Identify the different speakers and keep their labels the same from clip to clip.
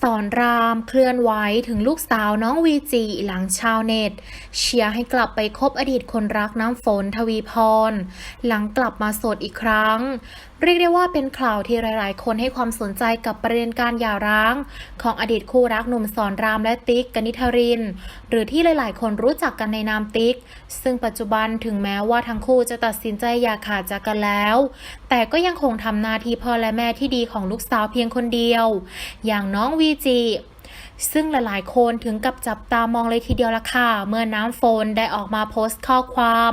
Speaker 1: สอนรามเคลื่อนไหวถึงลูกสาวน้องวีจีหลังชาวเน็ต เชียร์ให้กลับไปคบอดีตคนรักน้ำฝนทวีพร หลังกลับมาโสดอีกครั้ง เรียกได้ว่าเป็นข่าวที่หลาย ๆ คนให้ความสนใจกับประเด็นการหย่าร้าง ของอดีตคู่รักหนุ่มสอนรามและติ๊กกนิธาริน หรือที่หลาย ๆ คนรู้จักกันในนามติ๊ก ซึ่งปัจจุบันถึงแม้ว่าทั้งคู่จะตัดสินใจอย่าขาดจากกันแล้ว แต่ก็ยังคงทำหน้าที่พ่อและแม่ที่ดีของลูกสาวเพียงคนเดียว อย่างน้องวีจีซึ่งหลายๆ คนถึงกับจับตามองเลยทีเดียวละค่ะ เมื่อน้ำโฟนได้ออกมาโพสต์ข้อความ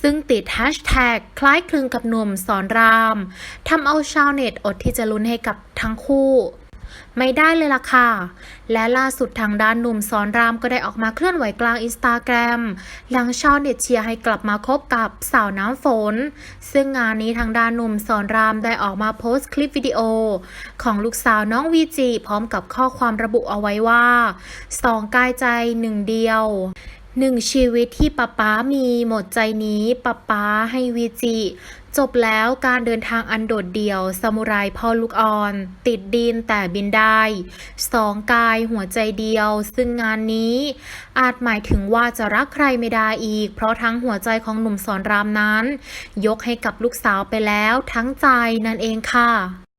Speaker 1: ซึ่งติดแฮชแท็กคล้ายคลึงกับหนุ่มสอนรามทำเอาชาวเน็ตอดที่จะลุ้นให้กับทั้งคู่ ไม่ได้เลยล่ะค่ะ และล่าสุดทางด้านหนุ่มสอนรามก็ได้ออกมาเคลื่อนไหวกลางอินสตาแกรมหลังชาวเน็ตเชียร์ให้กลับมาคบกับสาวน้ำฝน ซึ่งงานนี้ทางด้านหนุ่มสอนรามได้ออกมาโพสต์คลิปวิดีโอ ของลูกสาวน้องวีจีพร้อมกับข้อความระบุเอาไว้ว่าสองกายใจหนึ่งเดียว หนึ่งชีวิตที่ป๊าป๊ามีหมดใจนี้ป๊าป๊าให้วีจิ จบแล้วการเดินทางอันโดดเดี่ยวซามูไรพ่อลูกอ่อน ติดดินแต่บินได้สองกายหัวใจเดียว ซึ่งงานนี้ อาจหมายถึงว่าจะรักใครไม่ได้อีก เพราะทั้งหัวใจของหนุ่มสอนรามนั้น ยกให้กับลูกสาวไปแล้วทั้งใจนั่นเองค่ะ